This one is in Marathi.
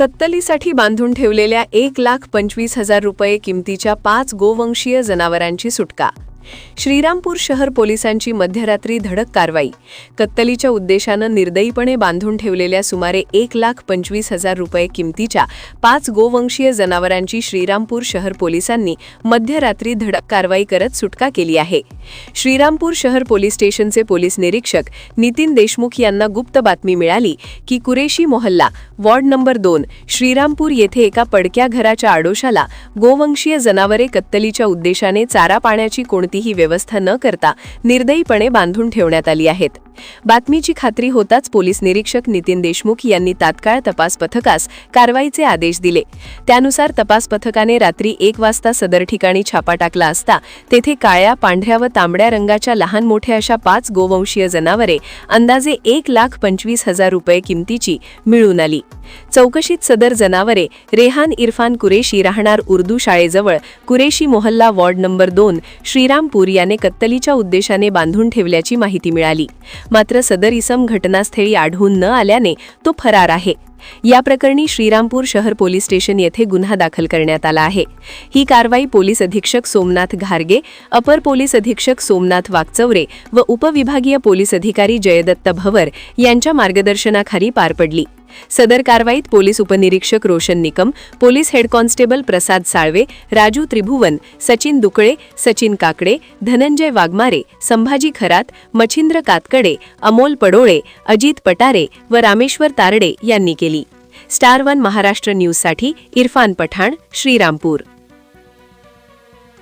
कत्तलीसाठी बांधून ठेवलेल्या एक लाख पंचवीस हजार रुपये किमतीच्या पाच गोवंशीय जनावरांची सुटका. श्रीरामपूर शहर पोलिसांची मध्यरात्री धडक कारवाई. कत्तलीच्या उद्देशानं निर्दयीपणे बांधून ठेवलेल्या सुमारे एक लाख पंचवीस हजार रुपये किमतीच्या पाच गोवंशीय जनावरांची श्रीरामपूर शहर पोलिसांनी मध्यरात्री धडक कारवाई करत सुटका केली आहे. श्रीरामपूर शहर पोलीस स्टेशनचे पोलीस निरीक्षक नितीन देशमुख यांना गुप्त बातमी मिळाली की कुरेशी मोहल्ला वॉर्ड नंबर दोन श्रीरामपूर येथे एका पडक्या घराच्या आडोशाला गोवंशीय जनावरे कत्तलीच्या उद्देशाने चारा पाण्याची कोणती कोणतीही व्यवस्था न करता निर्दयीपणे बांधून ठेवण्यात आली आहेत. बातमीची खात्री होताच पोलीस निरीक्षक नितीन देशमुख यांनी तात्काळ तपास पथकास कारवाईचे आदेश दिले. त्यानुसार तपास पथकाने रात्री एक वाजता सदर ठिकाणी छापा टाकला असता तेथे काळ्या पांढऱ्या व तांबड्या रंगाच्या लहान मोठ्या अशा पाच गोवंशीय जनावरे अंदाजे एक लाख पंचवीस हजार रुपये किमतीची मिळून आली. चौकशीत सदर जनावरे रेहान इरफान कुरेशी राहणार उर्दू शाळेजवळ कुरेशी मोहल्ला वॉर्ड नंबर दोन श्रीरामपूर याने कत्तलीच्या उद्देशाने बांधून ठेवल्याची माहिती मिळाली. मात्र सदर इसम घटनास्थळी आढळून न आल्याने तो फरार आहे. या प्रकरणी श्रीरामपूर शहर पोलीस स्टेशन येथे गुन्हा दाखल करण्यात आला आहे. ही कारवाई पोलीस अधीक्षक सोमनाथ घारगे अपर पोलीस अधीक्षक सोमनाथ वागचौरे व उपविभागीय पोलीस अधिकारी जयदत्त भवर यांच्या मार्गदर्शनाखाली पार पडली. सदर कारवाईत पोलीस उपनिरीक्षक Roshan Nikam police head constable Prasad Salve Raju Tribhuvan Sachin Dukale Sachin Kakade Dhananjay Waghmare Sambhaji Kharat Machhindra Katkade Amol Padole Ajit Patare व रामेश्वर तारडे यांनी केली. स्टार वन महाराष्ट्र न्यूजसाठी इरफान पठाण श्रीरामपूर.